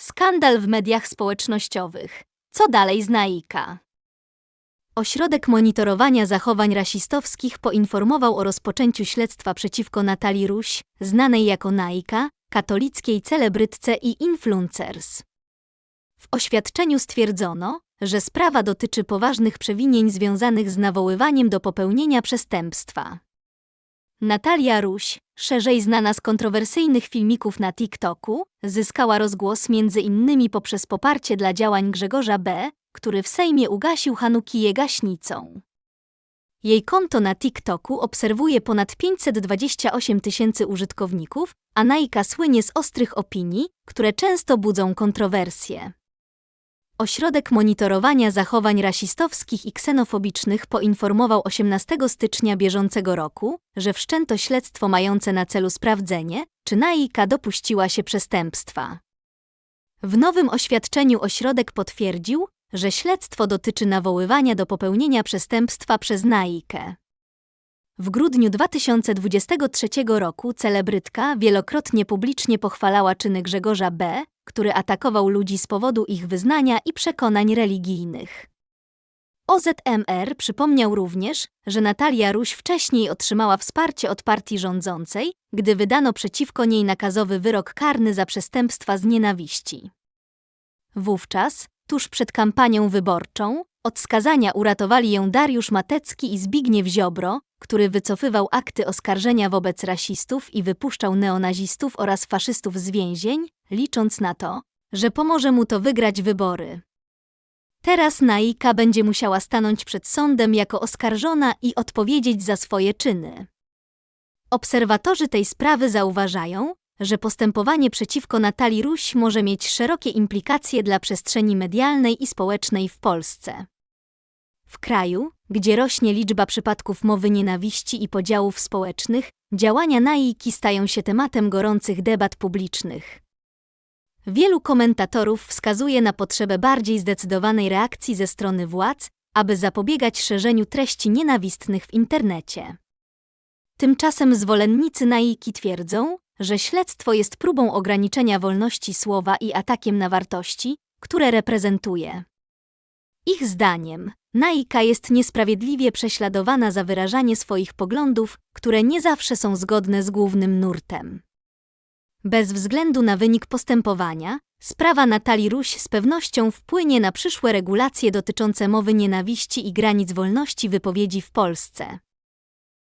Skandal w mediach społecznościowych. Co dalej z Naika? Ośrodek Monitorowania Zachowań Rasistowskich poinformował o rozpoczęciu śledztwa przeciwko Natalii Ruś, znanej jako Naika, katolickiej celebrytce i influencers. W oświadczeniu stwierdzono, że sprawa dotyczy poważnych przewinień związanych z nawoływaniem do popełnienia przestępstwa. Natalia Ruś, szerzej znana z kontrowersyjnych filmików na TikToku, zyskała rozgłos między innymi poprzez poparcie dla działań Grzegorza B., który w Sejmie ugasił Hanukiję gaśnicą. Jej konto na TikToku obserwuje ponad 528 tysięcy użytkowników, a Naika słynie z ostrych opinii, które często budzą kontrowersje. Ośrodek Monitorowania Zachowań Rasistowskich i Ksenofobicznych poinformował 18 stycznia bieżącego roku, że wszczęto śledztwo mające na celu sprawdzenie, czy Naika dopuściła się przestępstwa. W nowym oświadczeniu ośrodek potwierdził, że śledztwo dotyczy nawoływania do popełnienia przestępstwa przez Naikę. W grudniu 2023 roku celebrytka wielokrotnie publicznie pochwalała czyny Grzegorza B., który atakował ludzi z powodu ich wyznania i przekonań religijnych. OZMR przypomniał również, że Natalia Ruś wcześniej otrzymała wsparcie od partii rządzącej, gdy wydano przeciwko niej nakazowy wyrok karny za przestępstwa z nienawiści. Wówczas, tuż przed kampanią wyborczą, od skazania uratowali ją Dariusz Matecki i Zbigniew Ziobro, który wycofywał akty oskarżenia wobec rasistów i wypuszczał neonazistów oraz faszystów z więzień, licząc na to, że pomoże mu to wygrać wybory. Teraz Naika będzie musiała stanąć przed sądem jako oskarżona i odpowiedzieć za swoje czyny. Obserwatorzy tej sprawy zauważają, że postępowanie przeciwko Natalii Ruś może mieć szerokie implikacje dla przestrzeni medialnej i społecznej w Polsce. W kraju, gdzie rośnie liczba przypadków mowy nienawiści i podziałów społecznych, działania Naiki stają się tematem gorących debat publicznych. Wielu komentatorów wskazuje na potrzebę bardziej zdecydowanej reakcji ze strony władz, aby zapobiegać szerzeniu treści nienawistnych w internecie. Tymczasem zwolennicy Naiki twierdzą, że śledztwo jest próbą ograniczenia wolności słowa i atakiem na wartości, które reprezentuje. Ich zdaniem, Naika jest niesprawiedliwie prześladowana za wyrażanie swoich poglądów, które nie zawsze są zgodne z głównym nurtem. Bez względu na wynik postępowania, sprawa Natalii Ruś z pewnością wpłynie na przyszłe regulacje dotyczące mowy nienawiści i granic wolności wypowiedzi w Polsce.